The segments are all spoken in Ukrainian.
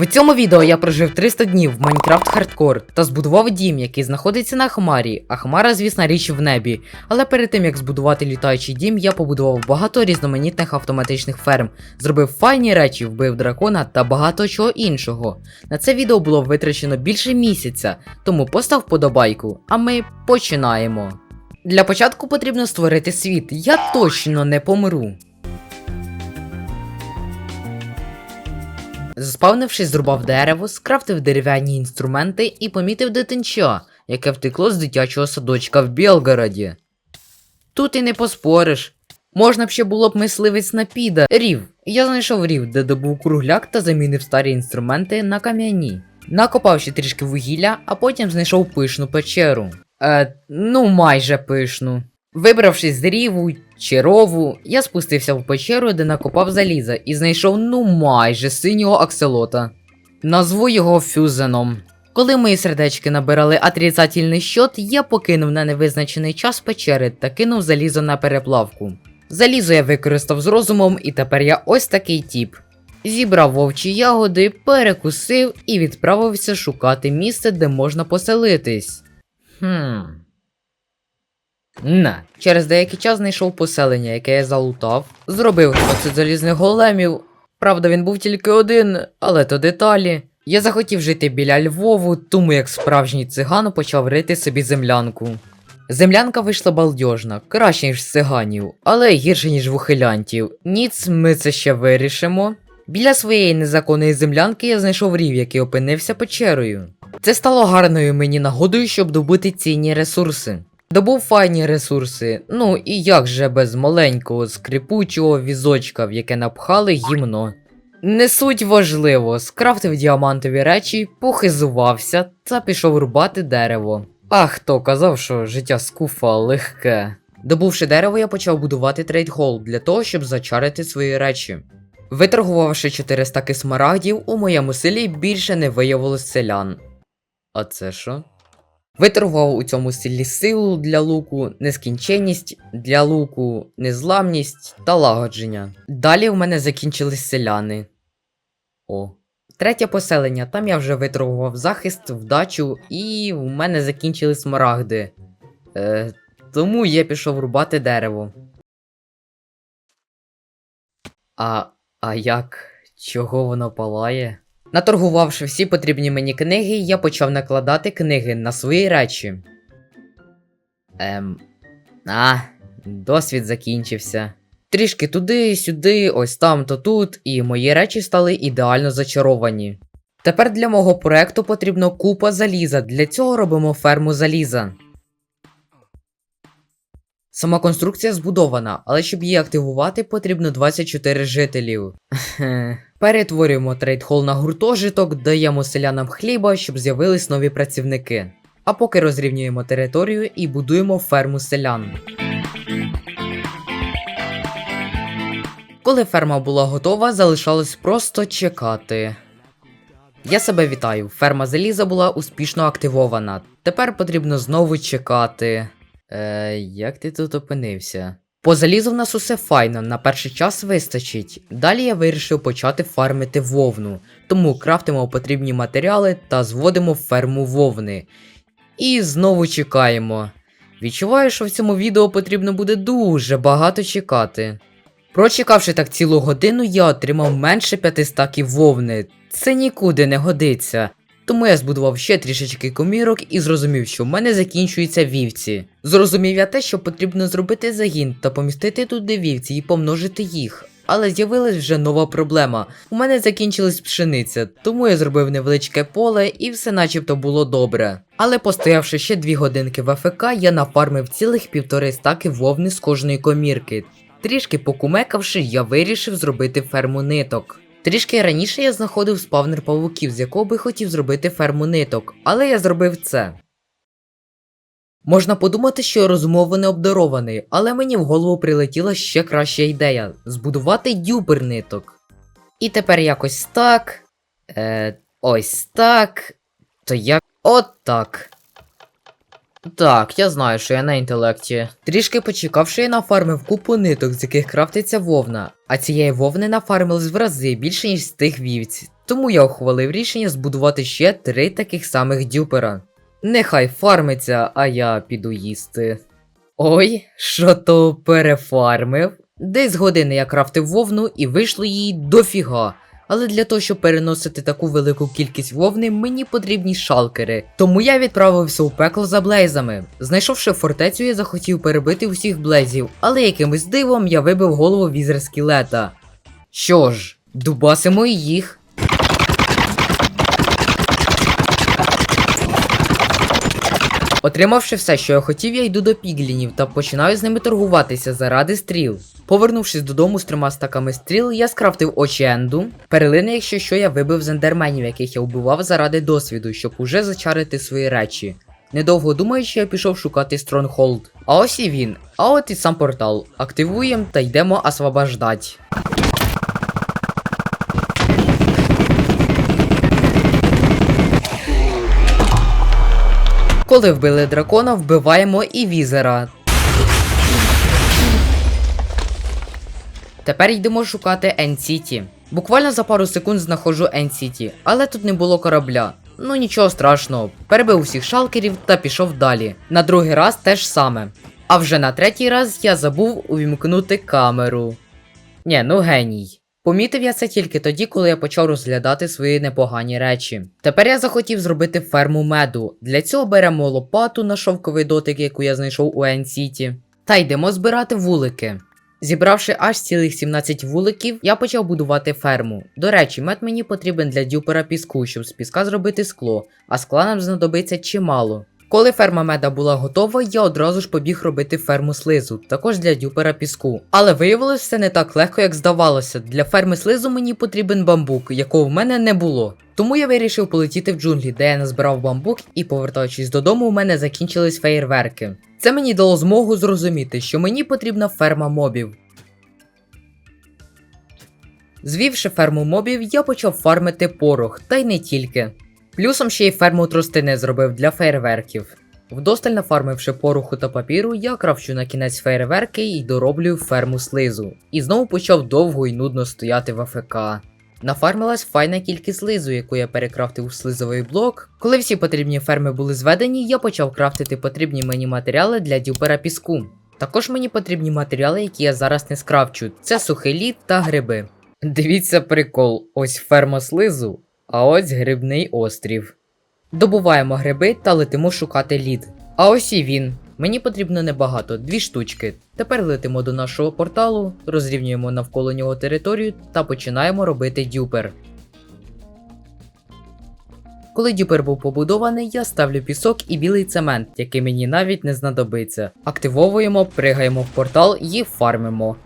В цьому відео я прожив 300 днів в Майнкрафт Хардкор та збудував дім, який знаходиться на Хмарі, а Хмара, звісна річ в небі. Але перед тим як збудувати літаючий дім, я побудував багато різноманітних автоматичних ферм, зробив файні речі, вбив дракона та багато чого іншого. На це відео було витрачено більше місяця, тому постав подобайку, а ми починаємо. Для початку потрібно створити світ. Я точно не помру. Заспавнившись, зрубав дерево, скрафтив дерев'яні інструменти і помітив дитинча, яке втекло з дитячого садочка в Білгороді. Тут і не поспориш. Можна б ще було б мисливець на піда. Рів. Я знайшов рів, де добув кругляк та замінив старі інструменти на кам'яні. Накопав ще трішки вугілля, а потім знайшов пишну печеру. Е, ну майже пишну. Вибравшись з ріву чи рову, я спустився в печеру, де накопав заліза, і знайшов ну майже синього акселота. Назву його фюзеном. Коли мої сердечки набирали отрицательний щот, я покинув на невизначений час печери та кинув залізо на переплавку. Залізо я використав з розумом, і тепер я ось такий тіп. Зібрав вовчі ягоди, перекусив і відправився шукати місце, де можна поселитись. Хм. Не. Через деякий час знайшов поселення, яке я залутав, зробив 20 залізних големів. Правда, він був тільки один, але то деталі. Я захотів жити біля Львову, тому як справжній циган почав рити собі землянку. Землянка вийшла балдьожна, краще, ніж циганів, але гірше, ніж в ухилянтів. Ніц, ми це ще вирішимо. Біля своєї незаконної землянки я знайшов рів, який опинився печерою. Це стало гарною мені нагодою, щоб добути цінні ресурси. Добув файні ресурси, ну і як же без маленького скрипучого візочка, в яке напхали гімно. Не суть важливо, скрафтив діамантові речі, похизувався та пішов рубати дерево. А хто казав, що життя скуфа легке. Добувши дерево, я почав будувати трейдхол для того, щоб зачарити свої речі. Виторгувавши 4 стаки смарагдів, у моєму селі більше не виявилось селян. А це що? Виторгував у цьому селі силу для луку, нескінченність для луку, незламність та лагодження. Далі в мене закінчились селяни. О. Третє поселення, там я вже виторгував захист, вдачу, і в мене закінчили смарагди. Е, тому я пішов рубати дерево. А. А як? Чого воно палає? Наторгувавши всі потрібні мені книги, я почав накладати книги на свої речі. Ем. А, досвід закінчився. Трішки туди, сюди, ось там то тут, і мої речі стали ідеально зачаровані. Тепер для мого проекту потрібно купа заліза. Для цього робимо ферму заліза. Сама конструкція збудована, але щоб її активувати, потрібно 24 жителів. Перетворюємо трейдхол на гуртожиток, даємо селянам хліба, щоб з'явились нові працівники. А поки розрівнюємо територію і будуємо ферму селян. Коли ферма була готова, залишалось просто чекати. Я себе вітаю, ферма заліза була успішно активована. Тепер потрібно знову чекати. Е, як ти тут опинився? По залізу в нас усе файно, на перший час вистачить. Далі я вирішив почати фармити вовну, тому крафтимо потрібні матеріали та зводимо ферму вовни. І знову чекаємо. Відчуваю, що в цьому відео потрібно буде дуже багато чекати. Прочекавши так цілу годину, я отримав менше п'яти стаків вовни. Це нікуди не годиться. Тому я збудував ще трішечки комірок і зрозумів, що в мене закінчуються вівці. Зрозумів я те, що потрібно зробити загін та помістити туди вівці і помножити їх. Але з'явилась вже нова проблема. У мене закінчилась пшениця, тому я зробив невеличке поле і все начебто було добре. Але постоявши ще дві годинки в АФК, я нафармив цілих півтори стаки вовни з кожної комірки. Трішки покумекавши, я вирішив зробити ферму ниток. Трішки раніше я знаходив спавнер павуків, з якого би хотів зробити ферму ниток, але я зробив це. Можна подумати, що розумово не обдарований, але мені в голову прилетіла ще краща ідея збудувати дюбер ниток. І тепер якось так. Е, ось так. То як. От так. Так, я знаю, що я на інтелекті. Трішки почекавши, я нафармив купу ниток, з яких крафтиться вовна, а цієї вовни нафармилось в рази більше, ніж з тих вівць. Тому я ухвалив рішення збудувати ще три таких самих дюпера. Нехай фармиться, а я піду їсти. Ой, що то перефармив? Десь години я крафтив вовну і вийшло її дофіга. Але для того, щоб переносити таку велику кількість вовни, мені потрібні шалкери. Тому я відправився у пекло за блейзами. Знайшовши фортецю, я захотів перебити усіх блейзів, але якимось дивом я вибив голову візер скелета. Що ж, дубасимо їх. Отримавши все, що я хотів, я йду до піглінів та починаю з ними торгуватися заради стріл. Повернувшись додому з трьома стаками стріл, я скрафтив очі енду, перлини, якщо що я вибив з ендерменів, яких я вбивав заради досвіду, щоб уже зачарити свої речі. Недовго думаючи, я пішов шукати Стронгхолд. А ось і він. А от і сам портал. Активуємо та йдемо освобождать. Коли вбили дракона, вбиваємо і візера. Тепер йдемо шукати N-City. Буквально за пару секунд знаходжу N-City, але тут не було корабля. Ну нічого страшного, перебив усіх шалкерів та пішов далі. На другий раз теж саме. А вже на третій раз я забув увімкнути камеру. Ні, ну геній. Помітив я це тільки тоді, коли я почав розглядати свої непогані речі. Тепер я захотів зробити ферму меду. Для цього беремо лопату на шовковий дотик, яку я знайшов у Ен-Сіті, та йдемо збирати вулики. Зібравши аж цілих 17 вуликів, я почав будувати ферму. До речі, мед мені потрібен для дюпера піску, щоб з піска зробити скло, а скла нам знадобиться чимало. Коли ферма меда була готова, я одразу ж побіг робити ферму слизу, також для дюпера піску. Але виявилось все не так легко, як здавалося. Для ферми слизу мені потрібен бамбук, якого в мене не було. Тому я вирішив полетіти в джунглі, де я назбирав бамбук, і повертаючись додому, у мене закінчились феєрверки. Це мені дало змогу зрозуміти, що мені потрібна ферма мобів. Звівши ферму мобів, я почав фармити порох, та й не тільки. Плюсом ще й ферму тростини зробив для фейерверків. Вдосталь нафармивши пороху та папіру, я кравчу на кінець фейерверки і дороблюю ферму слизу. І знову почав довго і нудно стояти в АФК. Нафармилась файна кількість слизу, яку я перекрафтив у слизовий блок. Коли всі потрібні ферми були зведені, я почав крафтити потрібні мені матеріали для дюпера піску. Також мені потрібні матеріали, які я зараз не скрафчу. Це сухий лід та гриби. Дивіться прикол, ось ферма слизу, а ось грибний острів. Добуваємо гриби та летимо шукати лід. А ось і він. Мені потрібно небагато, дві штучки. Тепер летимо до нашого порталу, розрівнюємо навколо нього територію та починаємо робити дюпер. Коли дюпер був побудований, я ставлю пісок і білий цемент, який мені навіть не знадобиться. Активовуємо, пригаємо в портал і фармимо.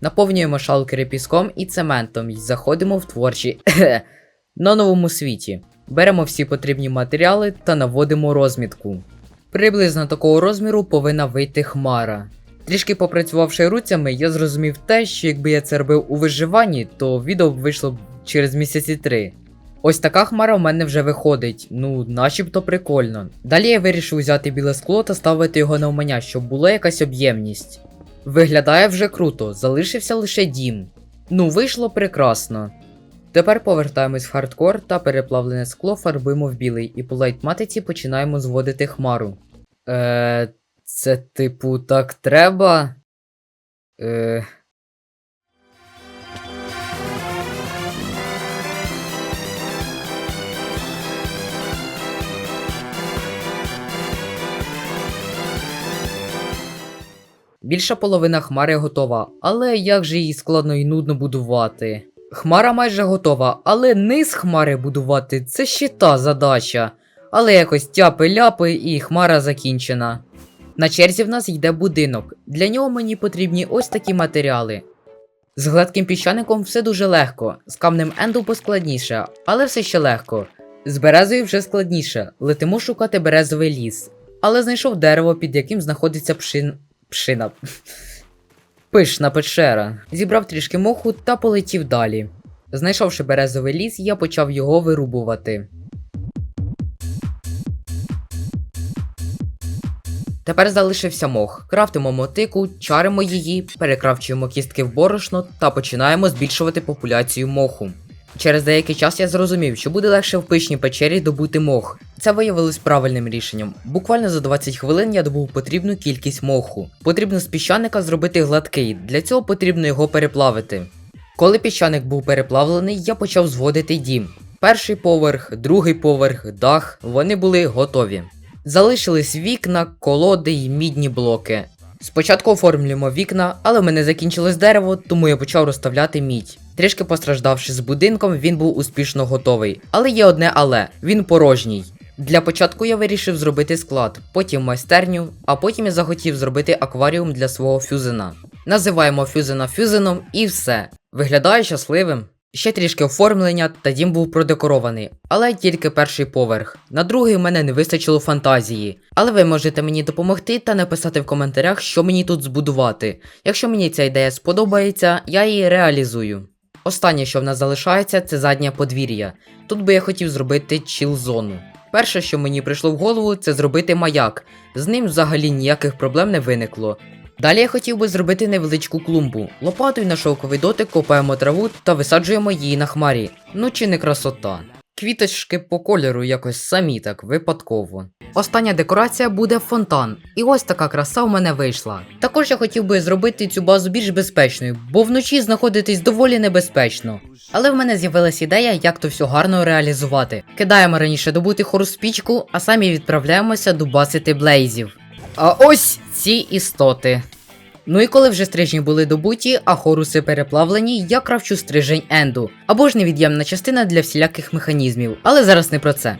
Наповнюємо шалкери піском і цементом і заходимо в творчі на новому світі. Беремо всі потрібні матеріали та наводимо розмітку. Приблизно такого розміру повинна вийти хмара. Трішки попрацювавши руцями, я зрозумів те, що якби я це робив у виживанні, то відео вийшло б через місяці три. Ось така хмара в мене вже виходить, ну начебто прикольно. Далі я вирішив взяти біле скло та ставити його на умання, щоб була якась об'ємність. Виглядає вже круто, залишився лише дім. Ну, вийшло прекрасно. Тепер повертаємось в хардкор та переплавлене скло фарбуємо в білий, і по лайтматиці починаємо зводити хмару. Е, це типу так треба. Е. Більша половина хмари готова, але як же її складно і нудно будувати. Хмара майже готова, але низ хмари будувати це ще та задача. Але якось тяпи-ляпи і хмара закінчена. На черзі в нас йде будинок. Для нього мені потрібні ось такі матеріали. З гладким піщаником все дуже легко, з камнем енду поскладніше, але все ще легко. З березою вже складніше, летимо шукати березовий ліс. Але знайшов дерево, під яким знаходиться пшин. пшина. Пишна печера. Зібрав трішки моху та полетів далі. Знайшовши березовий ліс, я почав його вирубувати. Тепер залишився мох. Крафтимо мотику, чаримо її, перекравчуємо кістки в борошно та починаємо збільшувати популяцію моху. Через деякий час я зрозумів, що буде легше в пишній печері добути мох. Це виявилось правильним рішенням. Буквально за 20 хвилин я добув потрібну кількість моху. Потрібно з піщаника зробити гладкий, для цього потрібно його переплавити. Коли піщаник був переплавлений, я почав зводити дім. Перший поверх, другий поверх, дах, вони були готові. Залишились вікна, колоди й мідні блоки. Спочатку оформлюємо вікна, але в мене закінчилось дерево, тому я почав розставляти мідь. Трішки постраждавши з будинком, він був успішно готовий. Але є одне але він порожній. Для початку я вирішив зробити склад, потім майстерню, а потім я захотів зробити акваріум для свого фюзена. Називаємо фюзена фюзеном і все. Виглядає щасливим. Ще трішки оформлення, та дім був продекорований, але тільки перший поверх. На другий в мене не вистачило фантазії. Але ви можете мені допомогти та написати в коментарях, що мені тут збудувати. Якщо мені ця ідея сподобається, я її реалізую. Останнє, що в нас залишається, це заднє подвір'я. Тут би я хотів зробити чіл-зону. Перше, що мені прийшло в голову, це зробити маяк. З ним взагалі ніяких проблем не виникло. Далі я хотів би зробити невеличку клумбу. Лопатою на шовковий дотик копаємо траву та висаджуємо її на хмарі. Ну чи не красота. Квіточки по кольору якось самі так випадково. Остання декорація буде фонтан. І ось така краса в мене вийшла. Також я хотів би зробити цю базу більш безпечною, бо вночі знаходитись доволі небезпечно. Але в мене з'явилась ідея, як то все гарно реалізувати. Кидаємо раніше добути хору спічку, а самі відправляємося дубасити блейзів. А ось ці істоти. Ну і коли вже стрижні були добуті, а хоруси переплавлені, я кравчу стрижень енду, або ж невід'ємна частина для всіляких механізмів, але зараз не про це.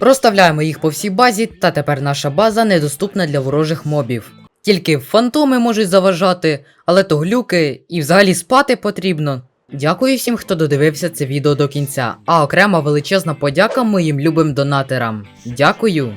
Розставляємо їх по всій базі, та тепер наша база недоступна для ворожих мобів. Тільки фантоми можуть заважати, але то глюки і взагалі спати потрібно. Дякую всім, хто додивився це відео до кінця, а окрема величезна подяка моїм любим донатерам. Дякую!